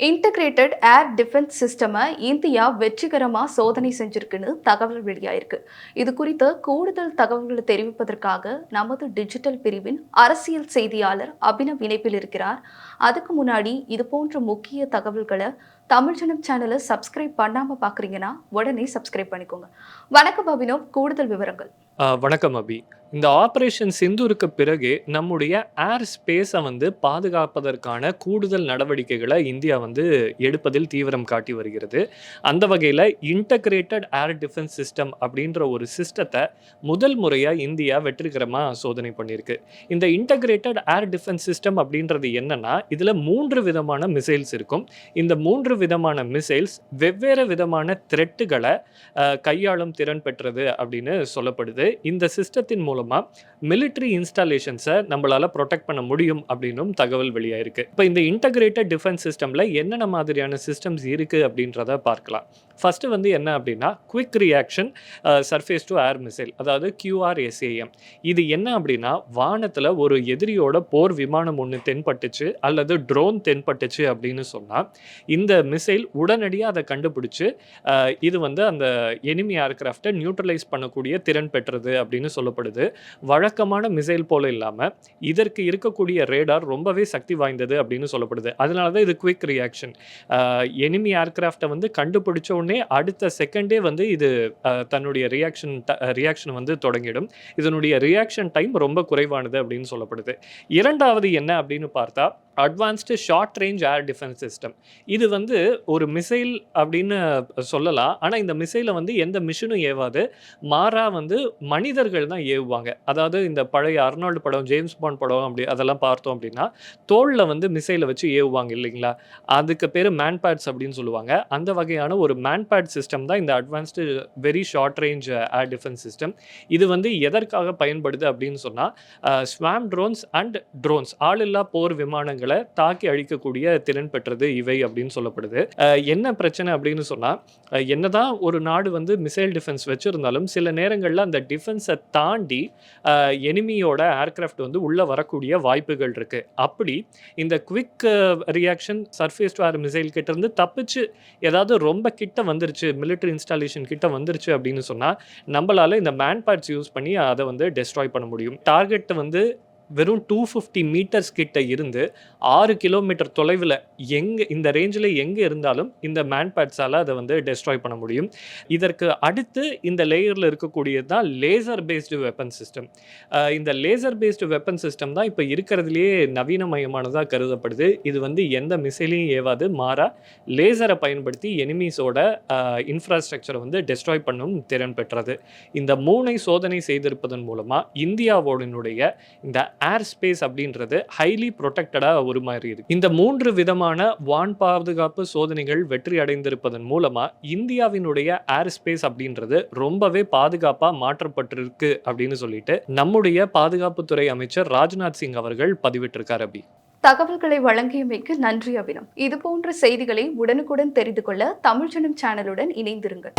Integrated air defence சிஸ்டமை India வெற்றிகரமாக சோதனை செஞ்சிருக்குன்னு தகவல் வெளியாயிருக்கு. இது குறித்த கூடுதல் தகவல்களை தெரிவிப்பதற்காக நமது டிஜிட்டல் பிரிவின் அரசியல் செய்தியாளர் அபினவ் இணைப்பில் இருக்கிறார். அதுக்கு முன்னாடி இது போன்ற முக்கிய தகவல்களை தமிழ் ஜனம் சேனலை சப்ஸ்கிரைப் பண்ணாமல் பார்க்குறீங்கன்னா உடனே சப்ஸ்கிரைப் பண்ணிக்கோங்க. வணக்கம் அபினோ கூடுதல் விவரங்கள். வணக்கம் அபி. இந்த ஆபரேஷன் சிந்தூருக்கு பிறகு நம்முடைய ஏர் ஸ்பேஸை வந்து பாதுகாப்பதற்கான கூடுதல் நடவடிக்கைகளை இந்தியா வந்து எடுப்பதில் தீவிரம் காட்டி வருகிறது. அந்த வகையில் இன்டகிரேட்டட் ஏர் டிஃபென்ஸ் சிஸ்டம் அப்படின்ற ஒரு சிஸ்டத்தை முதல் முறையாக இந்தியா வெற்றிகரமாக சோதனை பண்ணியிருக்கு. இந்த இன்டகிரேட்டட் ஏர் டிஃபென்ஸ் சிஸ்டம் அப்படின்றது என்னன்னா இதில் மூன்று விதமான மிசைல்ஸ் இருக்கும். இந்த மூன்று விதமான மிசைல்ஸ் வெவ்வேறு விதமான த்ரெட்டுகளை கையாளும் திறன் பெற்றது அப்படின்னு சொல்லப்படுது. இந்த சிஸ்டத்தின் மூலமாக மிலிட்ரி இன்ஸ்டாலேஷன்ஸை நம்மளால் ப்ரொடெக்ட் பண்ண முடியும் அப்படின்னும் தகவல் வெளியாயிருக்கு. இப்போ இந்த இன்டகிரேட்டட் டிஃபென்ஸ் சிஸ்டமில் என்னென்ன மாதிரியான சிஸ்டம்ஸ் இருக்குது அப்படின்றத பார்க்கலாம். ஃபஸ்ட்டு வந்து என்ன அப்படின்னா quick reaction surface to air missile அதாவது கியூஆர்எஸ்ஏஎம் இது என்ன அப்படின்னா வானத்தில் ஒரு எதிரியோட போர் விமானம் ஒன்று தென்பட்டுச்சு அல்லது ட்ரோன் தென்பட்டுச்சு அப்படின்னு சொன்னால் இந்த மிசைல் உடனடியாக அதை கண்டுபிடிச்சு இது வந்து அந்த எனிமி ஏர்கிராஃப்டை நியூட்ரலைஸ் பண்ணக்கூடிய திறன் பெற்றது அப்படின்னு சொல்லப்படுது. வழக்கமான மிசைல் போல இல்லாமல் இதற்கு இருக்கக்கூடிய ரேடார் ரொம்பவே சக்தி வாய்ந்தது அப்படின்னு சொல்லப்படுது. அதனால தான் இது குவிக் ரியாக்ஷன் எனிமி ஏர்கிராஃப்டை வந்து கண்டுபிடிச்ச உடனே அடுத்த செகண்டே வந்து இது தன்னுடைய ரியாக்ஷன் ரியாக்ஷன் வந்து தொடங்கிடும். இதனுடைய ரியாக்ஷன் டைம் ரொம்ப குறைவானது அப்படின்னு சொல்லப்படுது. இரண்டாவது என்ன அப்படின்னு பார்த்தா advanced short range air defence system இது வந்து ஒரு மிசைல் அப்படின்னு சொல்லலாம். ஆனால் இந்த மிசைலை வந்து எந்த மிஷினும் ஏவாது. மாறாக வந்து மனிதர்கள் தான் ஏவுவாங்க. அதாவது இந்த பழைய அர்னால்டு படம் ஜேம்ஸ் பாண்ட் படம் அப்படி அதெல்லாம் பார்த்தோம் அப்படின்னா தோளில் வந்து மிசைலை வச்சு ஏவுவாங்க இல்லைங்களா? அதுக்கு பேர் மேன்பேட்ஸ் அப்படின்னு சொல்லுவாங்க. அந்த வகையான ஒரு மேன்பேட் சிஸ்டம் தான் இந்த advanced very short range air defence system இது வந்து எதற்காக பயன்படுது அப்படின்னு சொன்னால் ஸ்வாம் ட்ரோன்ஸ் அண்ட் ட்ரோன்ஸ் ஆளில்லா போர் விமானங்கள் தாக்கி அழிக்கக்கூடிய திறன் பெற்றது இவை அப்படின்னு சொல்லப்படுது. என்ன பிரச்சனை அப்படின்னு சொன்னால் என்னதான் ஒரு நாடு வந்து மிசைல் டிஃபென்ஸ் வச்சிருந்தாலும் சில நேரங்களில் அந்த டிஃபென்ஸை தாண்டி எனிமியோட ஏர்கிராஃப்ட் வந்து உள்ளே வரக்கூடிய வாய்ப்புகள் இருக்கு. அப்படி இந்த quick reaction surface to air missile கிட்ட இருந்து தப்பிச்சு ஏதாவது ரொம்ப கிட்ட வந்துருச்சு மிலிட்ரி இன்ஸ்டாலேஷன் கிட்ட வந்துருச்சு அப்படின்னு சொன்னால் நம்மளால இந்த மேன் பார்ட்ஸ் யூஸ் பண்ணி அதை வந்து டெஸ்ட்ராய் பண்ண முடியும். டார்கெட்டை வந்து வெறும் டூ ஃபிஃப்டி மீட்டர்ஸ் கிட்ட இருந்து ஆறு கிலோமீட்டர் தொலைவில் எங்கே இந்த ரேஞ்சில் எங்கே இருந்தாலும் இந்த மேன் பேட்ஸால் அதை வந்து டெஸ்ட்ராய் பண்ண முடியும். இதற்கு அடுத்து இந்த லேயரில் இருக்கக்கூடியது தான் லேசர் பேஸ்டு வெப்பன் சிஸ்டம் இந்த லேசர் பேஸ்டு வெப்பன் சிஸ்டம் தான் இப்போ இருக்கிறதுலையே நவீனமயமானதாக கருதப்படுது. இது வந்து எந்த மிசைலையும் ஏவாது மாறா லேசரை பயன்படுத்தி எனிமீஸோட இன்ஃப்ராஸ்ட்ரக்சரை வந்து டெஸ்ட்ராய் பண்ணும் திறன் பெற்றது. இந்த மூனை சோதனை செய்திருப்பதன் மூலமாக இந்தியாவோடனுடைய இந்த ஏர் ஸ்பேஸ் அப்படின்றது ஹைலி ப்ரொடெக்டடாக ஒரு மாதிரி இருக்கு. இந்த மூன்று விதமான வான் பாதுகாப்பு சோதனைகள் வெற்றி அடைந்திருப்பதன் மூலமா இந்தியாவினுடைய ஏர் ஸ்பேஸ் அப்படின்றது ரொம்பவே பாதுகாப்பா மாற்றப்பட்டிருக்கு அப்படின்னு சொல்லிட்டு நம்முடைய பாதுகாப்புத்துறை அமைச்சர் ராஜ்நாத் சிங் அவர்கள் பதிவிட்டிருக்கார் அபி. தகவல்களை வழங்கியமைக்கு நன்றி அபினம் இது போன்ற செய்திகளை உடனுக்குடன் தெரிந்து கொள்ள தமிழ் சேனலுடன் இணைந்திருங்கள்.